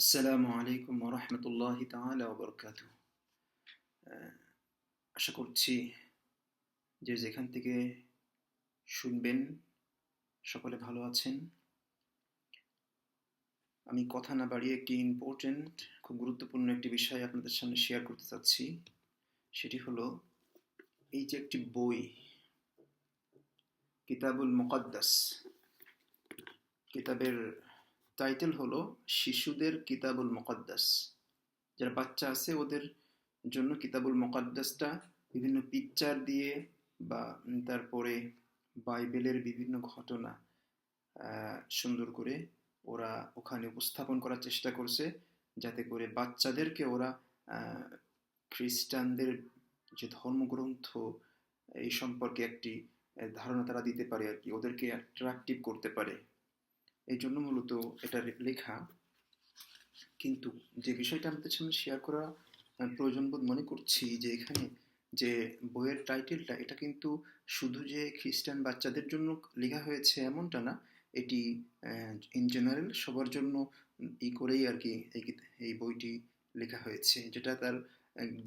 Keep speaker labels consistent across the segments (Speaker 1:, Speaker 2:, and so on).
Speaker 1: আসসালামু আলাইকুম ওরহমতুল্লাহ তাআলা ওবরকাত আশা করছি যে যেখান থেকে শুনবেন সকলে ভালো আছেন। আমি কথা না বাড়িয়ে একটি ইম্পর্টেন্ট খুব গুরুত্বপূর্ণ একটি বিষয় আপনাদের সামনে শেয়ার করতে চাচ্ছি। সেটি হলো, এই যে একটি বই, কিতাবুল মুকদ্দাস, কিতাবের টাইটেল হলো শিশুদের কিতাবুল মুকদ্দাস। যারা বাচ্চা আছে, ওদের জন্য কিতাবুল মুকদ্দাসটা বিভিন্ন পিকচার দিয়ে বা তারপরে বাইবেলের বিভিন্ন ঘটনা সুন্দর করে ওরা ওখানে উপস্থাপন করার চেষ্টা করছে, যাতে করে বাচ্চাদেরকে ওরা খ্রিস্টানদের যে ধর্মগ্রন্থ, এই সম্পর্কে একটি ধারণা তারা দিতে পারে আর কি, ওদেরকে অ্যাট্রাকটিভ করতে পারে। এই জন্য মূলত এটা লেখা। কিন্তু যে বিষয়টা আমাদের সামনে শেয়ার করা প্রয়োজন বোধ মনে করছি যে এখানে যে বইয়ের টাইটেলটা এটা কিন্তু শুধু যে খ্রিস্টান বাচ্চাদের জন্য লেখা হয়েছে এমনটা না, এটি ইন জেনারেল সবার জন্য ই করেই আর কি এই বইটি লেখা হয়েছে। যেটা তার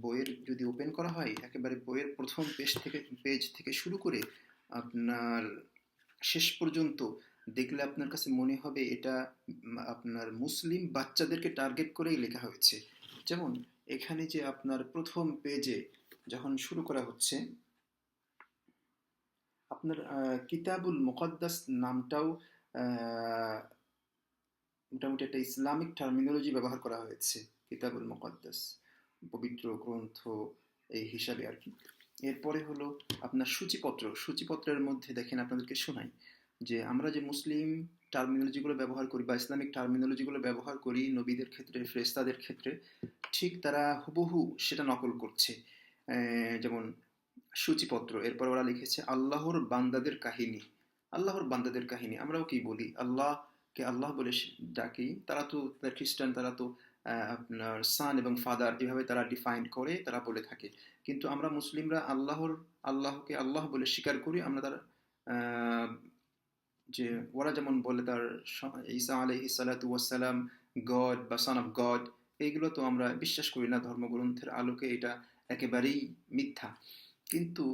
Speaker 1: বইয়ের যদি ওপেন করা হয়, একেবারে বইয়ের প্রথম পেজ থেকে পেজ থেকে শুরু করে আপনার শেষ পর্যন্ত দেখলে আপনার কাছে মনে হবে এটা আপনার মুসলিম বাচ্চাদেরকে টার্গেট করেই লেখা হয়েছে। যেমন, এখানে যে আপনার প্রথম পেজে যখন শুরু করা হচ্ছে, আপনার কিতাবুল মুকদ্দাস নামটাও মোটামুটি একটা ইসলামিক টার্মিনোলজি ব্যবহার করা হয়েছে, কিতাবুল মুকদ্দাস। পবিত্র গ্রন্থ এই হিসাবে আর কি। এরপরে হলো আপনার সূচিপত্র। সূচিপত্রের মধ্যে দেখেন আপনাদেরকে শোনাই। যে আমরা যে মুসলিম টার্মিনোলজিগুলো ব্যবহার করি বা ইসলামিক টার্মিনোলজিগুলো ব্যবহার করি নবীদের ক্ষেত্রে ফ্রেস্তাদের ক্ষেত্রে, ঠিক তারা হুবহু সেটা নকল করছে। যেমন সূচিপত্র, এরপর ওরা লিখেছে, আল্লাহর বান্দাদের কাহিনী। আল্লাহর বান্দাদের কাহিনী, আমরাও কি বলি? আল্লাহকে আল্লাহ বলে ডাকি। তারা তো খ্রিস্টান, তারা তো আপনার সান এবং ফাদার এভাবে তারা ডিফাইন করে, তারা বলে থাকে। কিন্তু আমরা মুসলিমরা আল্লাহর, আল্লাহকে আল্লাহ বলে স্বীকার করি, আমরা তার যে ওরা যেমন বলে তার ঈসা আলহি সালাতাম গড বা সন অফ গড এইগুলো তো আমরা বিশ্বাস করি না ধর্মগ্রন্থের আলোকে, এটা একেবারেই মিথ্যা। কিন্তু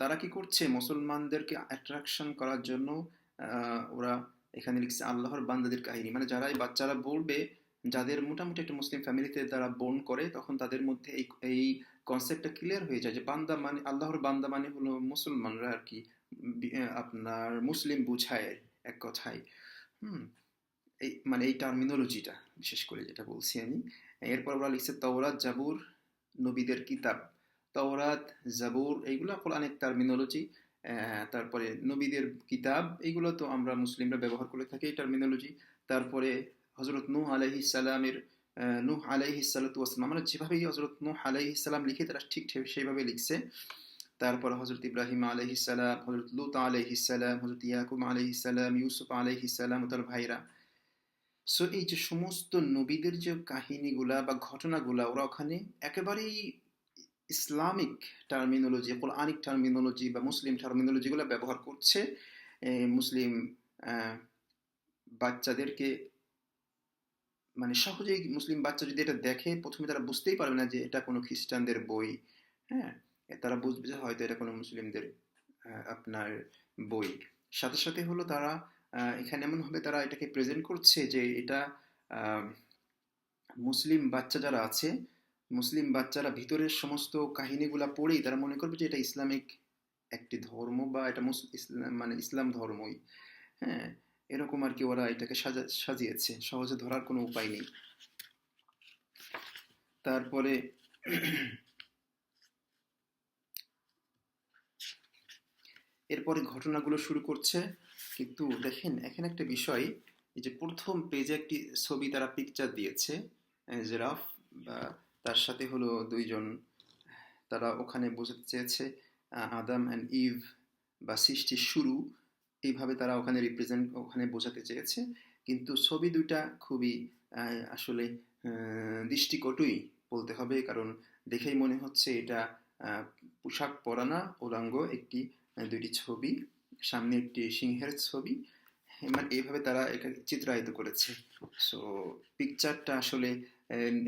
Speaker 1: তারা কি করছে? মুসলমানদেরকে অ্যাট্রাকশন করার জন্য ওরা এখানে লিখছে আল্লাহর বান্দাদের কাহিনী। মানে যারা এই বাচ্চারা বলবে, যাদের মোটামুটি একটা মুসলিম ফ্যামিলিতে তারা বোন করে, তখন তাদের মধ্যে এই এই কনসেপ্টটা ক্লিয়ার হয়ে যায় যে বান্দা মানে আল্লাহর বান্দা মানে হলো মুসলমানরা আর কি। আপনার মুসলিম বুঝায় এক কথায়। হুম, এই মানে এই টার্মিনোলজিটা বিশেষ করে যেটা বলছি আমি। এরপর ওরা লিখছে তওরাত, জাবুর, নবীদের কিতাব। তওরাত, জাবুর, এইগুলো অনেক টার্মিনোলজি তারপরে নবীদের কিতাব, এইগুলো তো আমরা মুসলিমরা ব্যবহার করে থাকি এই টার্মিনোলজি তারপরে হজরত নূহ আলহি সালামের নূহ আলাইহি সালাতাম আমরা যেভাবেই হজরত নূহ আলাইহি সালাম লিখে তারা ঠিক সেইভাবে লিখছে। তারপর হজরত ইব্রাহিম আলহিসাল্লাম হজরত লুত আলহিসাল্লাম হজরত ইয়াকুব আলহিসাল্লাম ইউসুফ আলহিসাল্লাম ও তার ভাইরা। সো এই যে সমস্ত নবীদের যে কাহিনীগুলা বা ঘটনাগুলা, ওরা ওখানে একেবারেই ইসলামিক টার্মিনোলজি কোরআনিক টার্মিনোলজি বা মুসলিম টার্মিনোলজিগুলো ব্যবহার করছে। মুসলিম বাচ্চাদেরকে মানে সহজেই মুসলিম বাচ্চা যদি এটা দেখে, প্রথমে তারা বুঝতেই পারবে না যে এটা কোনো খ্রিস্টানদের বই। হ্যাঁ? তারা বুঝবে যে হয়তো এটা কোনো মুসলিমদের আপনার বই। সাথে সাথে হলো তারা এখানে এমনভাবে তারা এটাকে প্রেজেন্ট করছে যে এটা মুসলিম বাচ্চা যারা আছে, মুসলিম বাচ্চারা ভিতরের সমস্ত কাহিনীগুলা পড়েই তারা মনে করবে যে এটা ইসলামিক একটি ধর্ম বা এটা ইসলাম মানে ইসলাম ধর্মই। হ্যাঁ এরকম আর কি ওরা এটাকে সাজা, সাজিয়েছে। সহজে ধরার কোনো উপায় নেই। তারপরে এরপরে ঘটনাগুলো শুরু করছে। কিন্তু দেখেন, এখানে একটা বিষয় যে প্রথম পেজে একটি ছবি তারা পিকচার দিয়েছে জেরাফ, বা তার সাথে হলো দুইজন, তারা ওখানে বোঝাতে চেয়েছে আদাম অ্যান্ড ইভ বা সৃষ্টির শুরু, এইভাবে তারা ওখানে রিপ্রেজেন্ট ওখানে বোঝাতে চেয়েছে। কিন্তু ছবি দুইটা খুবই আসলে দৃষ্টিকটুই বলতে হবে, কারণ দেখেই মনে হচ্ছে এটা পোশাক পরানা ওলাঙ্গ একটি দুইটি ছবি, সামনে একটি সিংহের ছবি। মানে এইভাবে তারা এটাকে চিত্রায়িত করেছে। সো পিকচারটা আসলে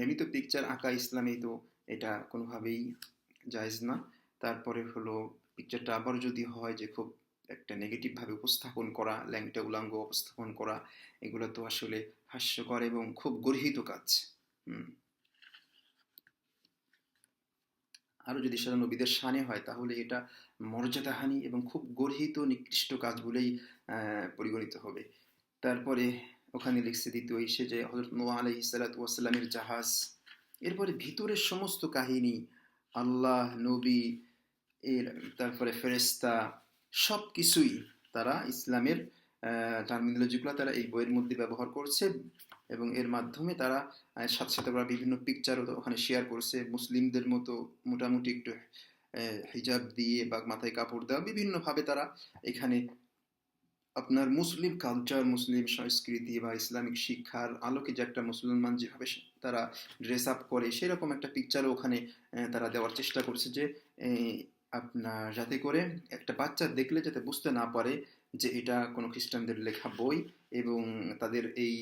Speaker 1: এমনি তো পিকচার আঁকা ইসলামে, তো এটা কোনোভাবেই জায়েজ না। তারপরে হলো পিকচারটা আবার যদি হয় যে খুব একটা নেগেটিভভাবে উপস্থাপন করা, ল্যাংটা উলাঙ্গ উপস্থাপন করা, এগুলো তো আসলে হাস্যকর এবং খুব গর্হিত কাজ। হুম। আরও যদি সেটা নবীদের শানে হয়, তাহলে এটা মর্যাদাহানি এবং খুব গর্হিত, নিকৃষ্ট কাজ বলেই পরিগণিত হবে। তারপরে ওখানে লিখছে দ্বিতীয় এসে যে হজরত নোয়া আলহি সালাতামের জাহাজ। এরপরে ভিতরের সমস্ত কাহিনী, আল্লাহ, নবী, এর তারপরে ফেরেস্তা সব কিছুই তারা ইসলামের টার্মিনোলজিগুলো তারা এই বইয়ের মধ্যে ব্যবহার করছে এবং এর মাধ্যমে তারা সাথে সাথে ওরা বিভিন্ন পিকচারও ওখানে শেয়ার করছে। মুসলিমদের মতো মোটামুটি একটু হিজাব দিয়ে বা মাথায় কাপড় দেওয়া বিভিন্নভাবে তারা এখানে আপনার মুসলিম কালচার মুসলিম সংস্কৃতি বা ইসলামিক শিক্ষার আলোকে যে একটা মুসলমান যেভাবে তারা ড্রেস আপ করে, সেরকম একটা পিকচারও ওখানে তারা দেওয়ার চেষ্টা করছে যে আপনার যাতে করে একটা বাচ্চা দেখলে যাতে বুঝতে না পারে যে এটা কোনো খ্রিস্টানদের লেখা বই এবং তাদের এই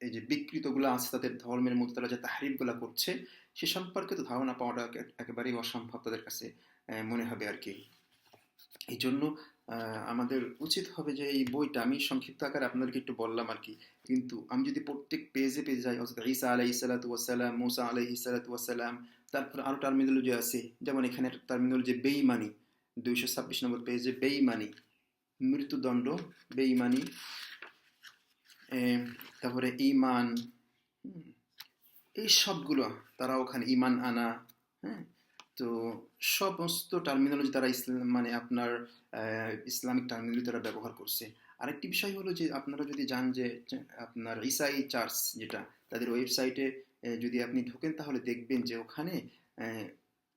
Speaker 1: এই যে বিকৃতগুলো আছে, তাদের ধর্মের মধ্যে তারা যে তাহারিফগুলো করছে, সে সম্পর্কে তো ধারণা পাওয়াটা একেবারেই অসম্ভব তাদের কাছে মনে হবে আর কি। এই জন্য আমাদের উচিত হবে যে এই বইটা, আমি সংক্ষিপ্ত আকারে আপনাদেরকে একটু বললাম আর কি। কিন্তু আমি যদি প্রত্যেক পেজে পেজে যাই হজরত ঈসা আলাহি সালাতাম মোসা আলাহি সালাতাম তারপর আরও টার্মিনোলজি আছে, যেমন এখানে টার্মিনোলজি বেইমানি দুইশো ছাব্বিশ নম্বর পেজে বেইমানি মৃত্যুদণ্ড বেইমানি তারপরে ইমান এই সবগুলো তারা ওখানে ইমান আনা হ্যাঁ? তো সমস্ত টার্মিনোলজি তারা ইসলাম মানে আপনার ইসলামিক টার্মিনোলজি তারা ব্যবহার করছে। আরেকটি বিষয় হলো যে আপনারা যদি যান যে আপনার ইসাই চার্চ যেটা, তাদের ওয়েবসাইটে যদি আপনি ঢোকেন তাহলে দেখবেন যে ওখানে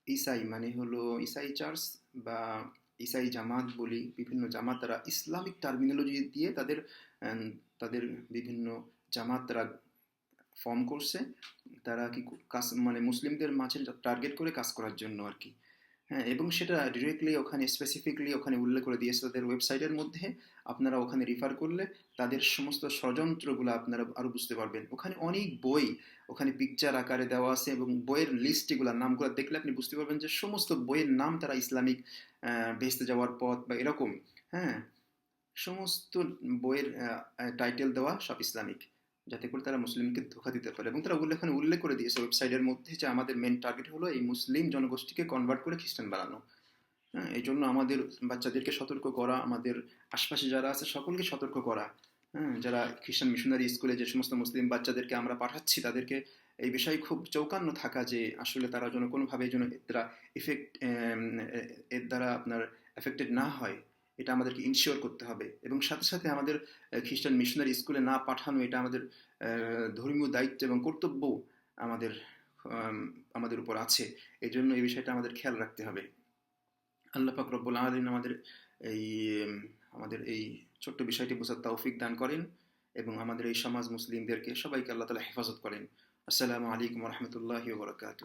Speaker 1: ইসাই মানে হলো ইসাই চার্চ বা ইসাই জামাত বলি বিভিন্ন জামাত তারা ইসলামিক টার্মিনোলজি দিয়ে তাদের তাদের বিভিন্ন জামাত তারা ফর্ম করছে। তারা কি কাজ মানে মুসলিমদের মাঝে টার্গেট করে কাজ করার জন্য আর কি। হ্যাঁ এবং সেটা ডিরেক্টলি ওখানে স্পেসিফিকলি ওখানে উল্লেখ করে দিয়েছে তাদের ওয়েবসাইটের মধ্যে। আপনারা ওখানে রিফার করলে তাদের সমস্ত ষড়যন্ত্রগুলো আপনারা আরও বুঝতে পারবেন। ওখানে অনেক বই, ওখানে পিকচার আকারে দেওয়া আছে এবং বইয়ের লিস্ট এগুলোর নামগুলো দেখলে আপনি বুঝতে পারবেন যে সমস্ত বইয়ের নাম তারা ইসলামিক বেসতে যাওয়ার পথ বা এরকম হ্যাঁ? সমস্ত বইয়ের টাইটেল দেওয়া সব ইসলামিক। যাতে করে তারা মুসলিমকে ধোকা দিতে পারে এবং তারা উল্লেখ উল্লেখ করে দিয়েছে ওয়েবসাইটের মধ্যে যে আমাদের মেন টার্গেট হলো এই মুসলিম জনগোষ্ঠীকে কনভার্ট করে খ্রিস্টান বানানো। হ্যাঁ এই জন্য আমাদের বাচ্চাদেরকে সতর্ক করা, আমাদের আশপাশে যারা আছে সকলকে সতর্ক করা। হ্যাঁ যারা খ্রিস্টান মিশনারি স্কুলে যে সমস্ত মুসলিম বাচ্চাদেরকে আমরা পাঠাচ্ছি, তাদেরকে এই বিষয়ে খুব চৌকান্ন থাকা যে আসলে তারা যেন কোনোভাবে যেন এর দ্বারা ইফেক্ট এর দ্বারা আপনার এফেক্টেড না হয়। এটা আমাদেরকে ইনশিওর করতে হবে। এবং সাথে সাথে আমাদের খ্রিস্টান মিশনারি স্কুলে না পাঠানো এটা আমাদের ধর্মীয় দায়িত্ব এবং কর্তব্য আমাদের আমাদের উপর আছে। এই জন্য এই বিষয়টা আমাদের খেয়াল রাখতে হবে। আল্লাহ পাক রব্বুল আলমিন আমাদের এই আমাদের এই ছোট্ট বিষয়টি বোঝার তৌফিক দান করেন এবং আমাদের এই সমাজ মুসলিমদেরকে সবাইকে আল্লাহ তালা হেফাজত করেন। আসসালামু আলাইকুম রহমতুল্লাহ বরকাত